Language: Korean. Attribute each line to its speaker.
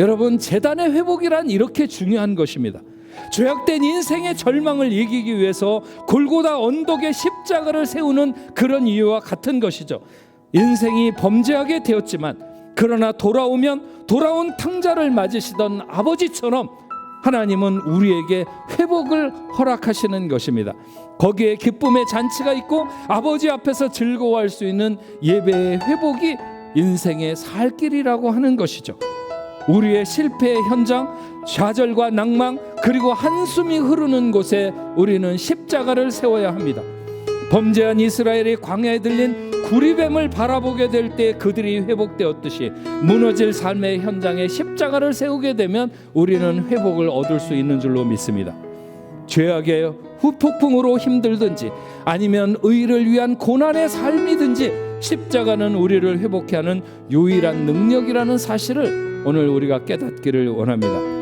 Speaker 1: 여러분 재단의 회복이란 이렇게 중요한 것입니다. 죄악된 인생의 절망을 이기기 위해서 골고다 언덕에 십자가를 세우는 그런 이유와 같은 것이죠. 인생이 범죄하게 되었지만 그러나 돌아오면 돌아온 탕자를 맞으시던 아버지처럼 하나님은 우리에게 회복을 허락하시는 것입니다. 거기에 기쁨의 잔치가 있고 아버지 앞에서 즐거워할 수 있는 예배의 회복이 인생의 살 길이라고 하는 것이죠. 우리의 실패의 현장, 좌절과 낭망, 그리고 한숨이 흐르는 곳에 우리는 십자가를 세워야 합니다. 범죄한 이스라엘이 광야에 들린 구리뱀을 바라보게 될 때 그들이 회복되었듯이 무너질 삶의 현장에 십자가를 세우게 되면 우리는 회복을 얻을 수 있는 줄로 믿습니다. 죄악의 후폭풍으로 힘들든지 아니면 의를 위한 고난의 삶이든지 십자가는 우리를 회복케 하는 유일한 능력이라는 사실을 오늘 우리가 깨닫기를 원합니다.